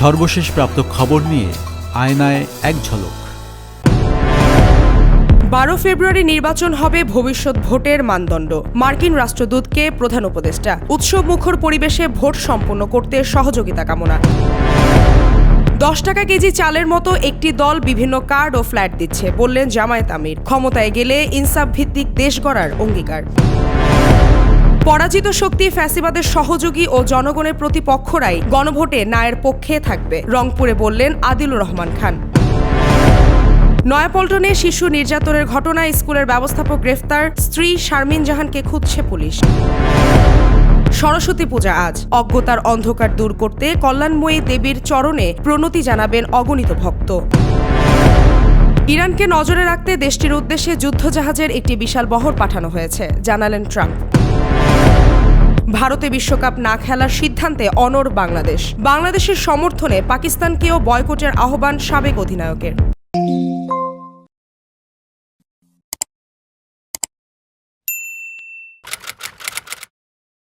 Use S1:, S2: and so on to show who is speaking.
S1: সর্বশেষ প্রাপ্ত খবর নিয়ে আয়নায় এক ঝলক।
S2: বারো ফেব্রুয়ারি নির্বাচন হবে ভবিষ্যৎ ভোটের মানদণ্ড। মার্কিন রাষ্ট্রদূতকে প্রধান উপদেষ্টা। উৎসব মুখর পরিবেশে ভোট সম্পন্ন করতে সহযোগিতা কামনা। দশ টাকা কেজি চালের মতো একটি দল বিভিন্ন কার্ড ও ফ্ল্যাট দিচ্ছে, বললেন জামায়াত আমির। ক্ষমতায় গেলে ইনসাফ ভিত্তিক দেশ গড়ার অঙ্গীকার। পরাজিত শক্তি ফ্যাসিবাদের সহযোগী ও জনগণের প্রতিপক্ষরাই গণভোটে নায়ের পক্ষে থাকবে, রংপুরে বললেন আদিলুর রহমান খান। নয়াপল্টনে শিশু নির্যাতনের ঘটনায় স্কুলের ব্যবস্থাপক গ্রেফতার, স্ত্রী শারমিন জাহানকে খুঁজছে পুলিশ। সরস্বতী পূজা আজ, অজ্ঞতার অন্ধকার দূর করতে কল্যাণময়ী দেবীর চরণে প্রণতি জানাবেন অগণিত ভক্ত। ইরানকে নজরে রাখতে দেশটির উদ্দেশ্যে যুদ্ধজাহাজের একটি বিশাল বহর পাঠানো হয়েছে, জানালেন ট্রাম্প। ভারতে বিশ্বকাপ না খেলার সিদ্ধান্তে অনর বাংলাদেশ। বাংলাদেশের সমর্থনে পাকিস্তানকেও বয়কটের আহ্বান সাবেক অধিনায়কের।